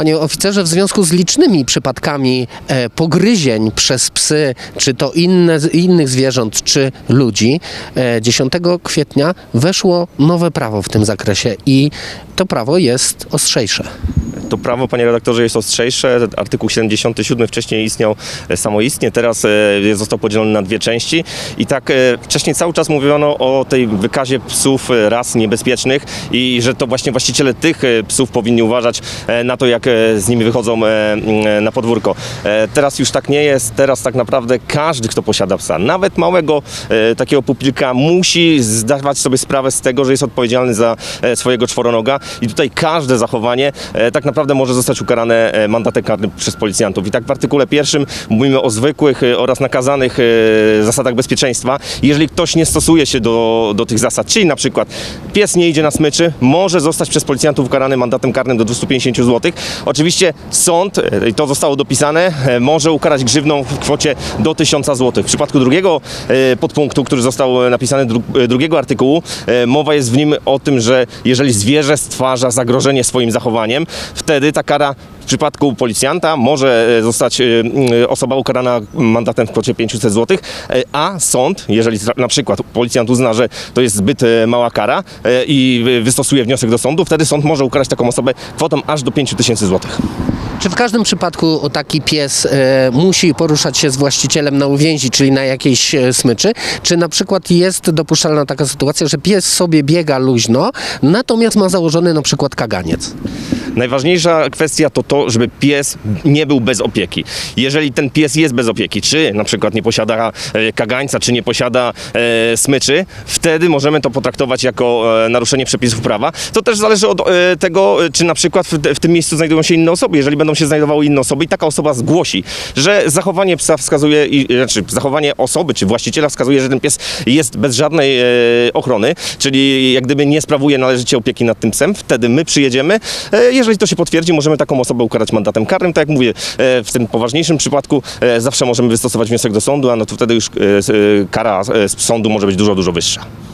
Panie oficerze, w związku z licznymi przypadkami e, pogryzień przez psy, czy to inne, innych zwierząt, czy ludzi, e, 10 kwietnia weszło nowe prawo w tym zakresie i to prawo jest ostrzejsze. To prawo, panie redaktorze, jest ostrzejsze. Artykuł 77 wcześniej istniał samoistnie, teraz e, został podzielony na dwie części. I tak e, wcześniej cały czas mówiono o tej wykazie psów e, ras niebezpiecznych i że to właśnie właściciele tych psów powinni uważać na to, jak z nimi wychodzą na podwórko. Teraz już tak nie jest. Teraz tak naprawdę każdy, kto posiada psa, nawet małego takiego pupilka, musi zdawać sobie sprawę z tego, że jest odpowiedzialny za swojego czworonoga i tutaj każde zachowanie tak naprawdę może zostać ukarane e, mandatem karnym przez policjantów. I tak w artykule pierwszym mówimy o zwykłych e, oraz nakazanych e, zasadach bezpieczeństwa. Jeżeli ktoś nie stosuje się do, do tych zasad, czyli na przykład pies nie idzie na smyczy, może zostać przez policjantów ukarany mandatem karnym do 250 zł. Oczywiście sąd, i to zostało dopisane, może ukarać grzywną w kwocie do 1000 zł. W przypadku drugiego podpunktu, który został napisany dru- drugiego artykułu, mowa jest w nim o tym, że jeżeli zwierzę stwarza zagrożenie swoim zachowaniem, ta kara w przypadku policjanta może e, zostać e, osoba ukarana mandatem w kwocie 500 zł, e, a sąd, jeżeli na przykład policjant uzna, że to jest zbyt mała kara i wy- wystosuje wniosek do sądu, wtedy sąd może ukarać taką osobę kwotą aż do 5000 zł. Czy w każdym przypadku taki pies musi poruszać się z właścicielem na uwięzi, czyli na jakiejś smyczy? Czy na przykład jest dopuszczalna taka sytuacja, że pies sobie biega luźno, natomiast ma założony na przykład kaganiec? Najważniejsza kwestia to to, żeby pies nie był bez opieki. Jeżeli ten pies jest bez opieki, czy na przykład nie posiada e, kagańca, czy nie posiada e, smyczy, wtedy możemy to potraktować jako e, naruszenie przepisów prawa. To też zależy od e, tego, e, czy na przykład w, w tym miejscu znajdują się inne osoby. Jeżeli będą się znajdowały inne osoby i taka osoba zgłosi, że zachowanie psa wskazuje, i, znaczy zachowanie osoby, czy właściciela wskazuje, że ten pies jest bez żadnej e, ochrony, czyli jak gdyby nie sprawuje należycie opieki nad tym psem, wtedy my przyjedziemy. E, jeżeli to się potwierdzi, możemy taką osobę ukarać mandatem karnym. Tak jak mówię, e, w tym poważniejszym przypadku e, zawsze możemy wystosować wniosek do sądu, a no to wtedy już e, kara z sądu może być dużo, dużo wyższa.